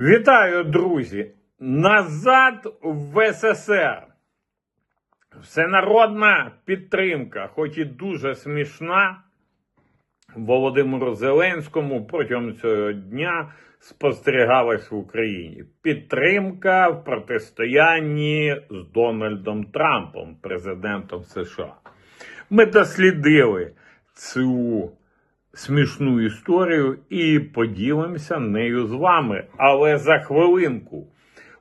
Вітаю, друзі! Назад в СССР. Всенародна підтримка, хоч і дуже смішна, Володимиру Зеленському протягом цього дня спостерігалась в Україні. Підтримка в протистоянні з Дональдом Трампом, президентом США. Ми дослідили цю смішну історію і поділимося нею з вами. Але за хвилинку.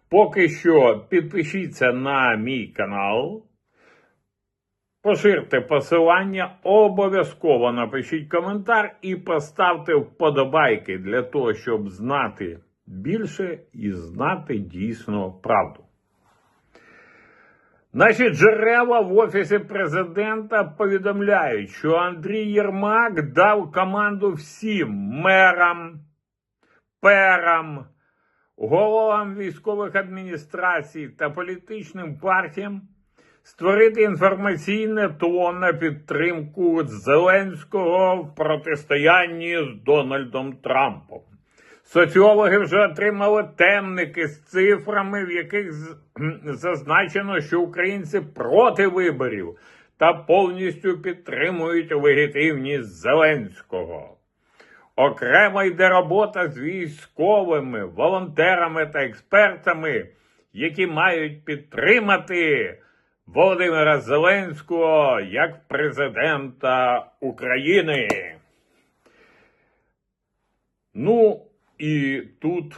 Поки що підпишіться на мій канал, поширте посилання, обов'язково напишіть коментар і поставте вподобайки для того, щоб знати більше і знати дійсно правду. Наші джерела в офісі президента повідомляють, що Андрій Єрмак дав команду всім мерам, перам, головам військових адміністрацій та політичним партіям створити інформаційне тло на підтримку Зеленського в протистоянні з Дональдом Трампом. Соціологи вже отримали темники з цифрами, в яких зазначено, що українці проти виборів та повністю підтримують легітимність Зеленського. Окремо йде робота з військовими, волонтерами та експертами, які мають підтримати Володимира Зеленського як президента України. Ну, і тут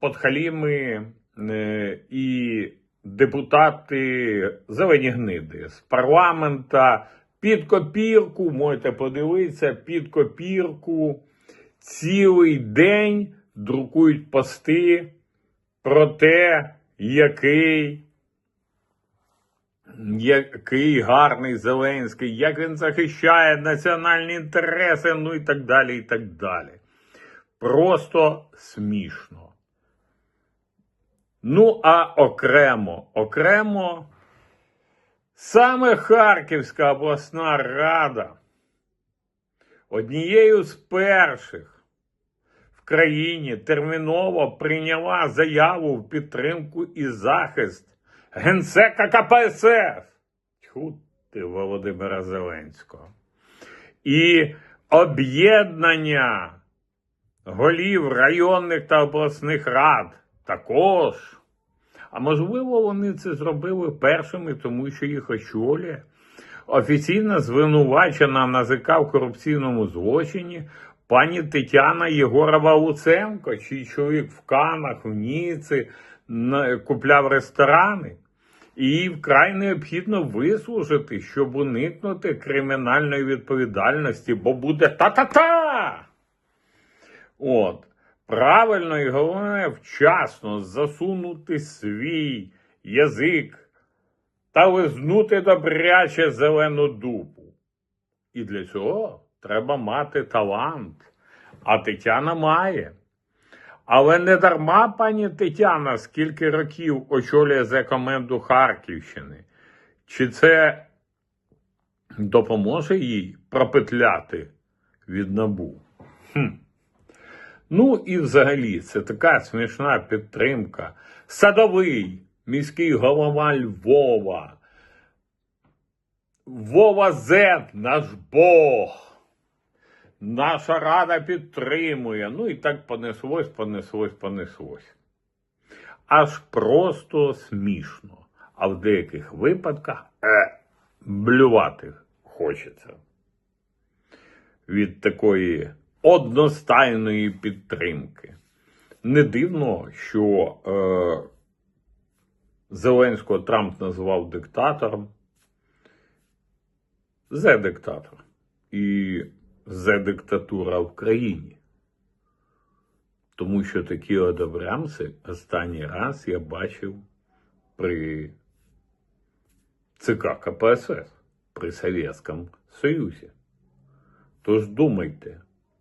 подхаліми е, і депутати зелені гниди з парламента під копірку, можете подивитися, під копірку цілий день друкують пости про те, який який гарний Зеленський, як він захищає національні інтереси, ну і так далі, і так далі. Просто смішно. Ну, а окремо, окремо, саме Харківська обласна рада однією з перших в країні терміново прийняла заяву в підтримку і захист генсека КПСС. Тьху ти, Володимира Зеленського. І об'єднання голів районних та обласних рад також. А можливо, вони це зробили першими, тому що їх очолює. Офіційно звинувачена НАЗК в корупційному злочині пані Тетяна Єгорова Луценко, чий чоловік в Канах, в Ніці купляв ресторани. І їй вкрай необхідно вислужити, щоб уникнути кримінальної відповідальності, бо буде та-та-та. От. Правильно і головне вчасно засунути свій язик та лизнути добряче зелену дупу. І для цього треба мати талант. А Тетяна має. Але не дарма пані Тетяна скільки років очолює за команду Харківщини. Чи це допоможе їй пропетляти від набу? Хм. Ну і взагалі, це така смішна підтримка. Садовий, міський голова Львова. Вова Зет, наш Бог. Наша рада підтримує. Ну і так понеслось, понеслось, понеслось. Аж просто смішно. А в деяких випадках е, блювати хочеться від такої одностайної підтримки. Не дивно, що е, Зеленського Трамп назвав диктатором. Зе диктатор. І зе диктатура в країні. Тому що такі одобрямси останній раз я бачив при ЦК КПСС, при Совєтському Союзі. Тож думайте,